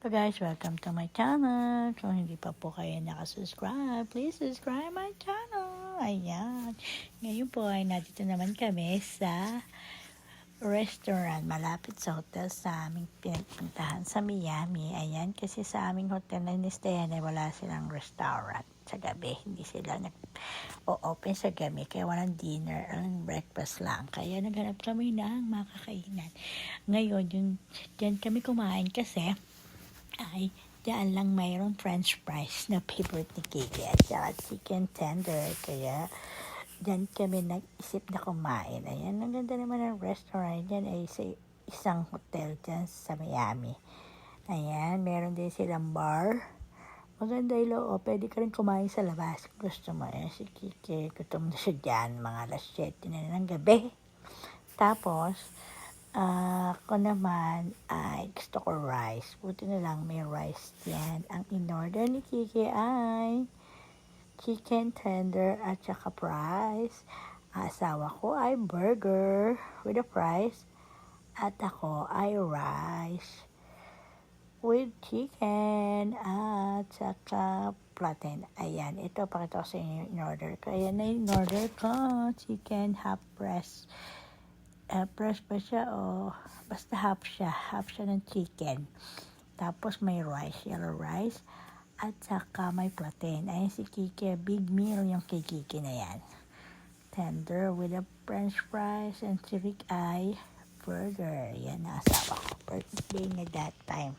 So guys, welcome to my channel. Kung hindi pa po kayo nakasubscribe, please subscribe my channel. Ayan. Ngayon po ay nandito naman kami sa restaurant malapit sa hotel sa aming pinagpuntahan sa Miami. Ayan, kasi sa aming hotel na inistayan ay wala silang restaurant sa gabi. Hindi sila nag-open sa gabi. Kaya walang dinner, ang breakfast lang. Kaya naghanap kami ng makakainan. Ngayon, yung, dyan kami kumain kasi ay diyan lang mayroong french fries na favorite ni Kiki at saka chicken tender. Kaya diyan kami nag-isip na kumain. Ayan, ang ganda naman ng restaurant. Diyan ay sa isang hotel dyan sa Miami. Ayan, meron din silang bar. Maganda yung loob. Pwede ka rin kumain sa labas kung gusto mo. Ayan, si Kiki, gutom na siya dyan. Mga alas 7 na ng gabi. Tapos, ah, ako naman ay gusto ko rice. Buti na lang may rice yan. Ang in-order ni Kiki ay chicken tender at saka fries. Asawa ko ay burger with a fries. At ako ay rice with chicken at saka platen. Ayan, ito pakita ko sa inyo in-order ko. Ayan na in-order ko. Chicken half breast. Uh, breast ba siya o basta half siya. Half siya ng chicken. Tapos may rice, yellow rice. At saka may platen. Ayan si Kiki, big meal yung kay Kiki na yan. Tender with a french fries and sirik eye burger. Yan ang asawa ko. Birthday niya that time.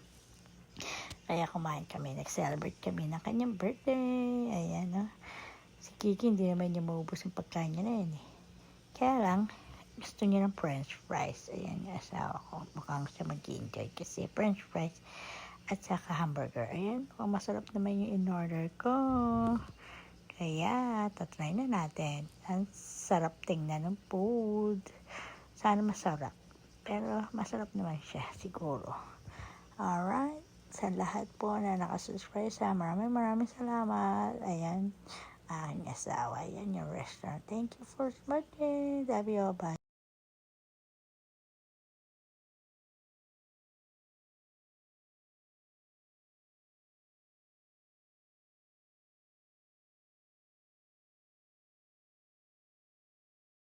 Kaya kumain kami. Nag-celebrate kami ng kanyang birthday. Ayan, no? Si Kiki, hindi naman niya maubos yung pagkain niya na yun, eh. Kaya lang, gusto niya ng french fries. Ayan yung asawa ko. Mukhang siya mag-enjoy kasi french fries at saka hamburger. Ayan, mukhang masarap naman yung in-order ko. Kaya, tatry na natin. Ang sarap tingnan ng food. Sana masarap. Pero masarap naman siya, siguro. Alright. Sa lahat po na nakasubscribe sa maraming maraming salamat. Ayan, aking asawa. Ayan yung restaurant. Thank you for watching. Love you all. Bye.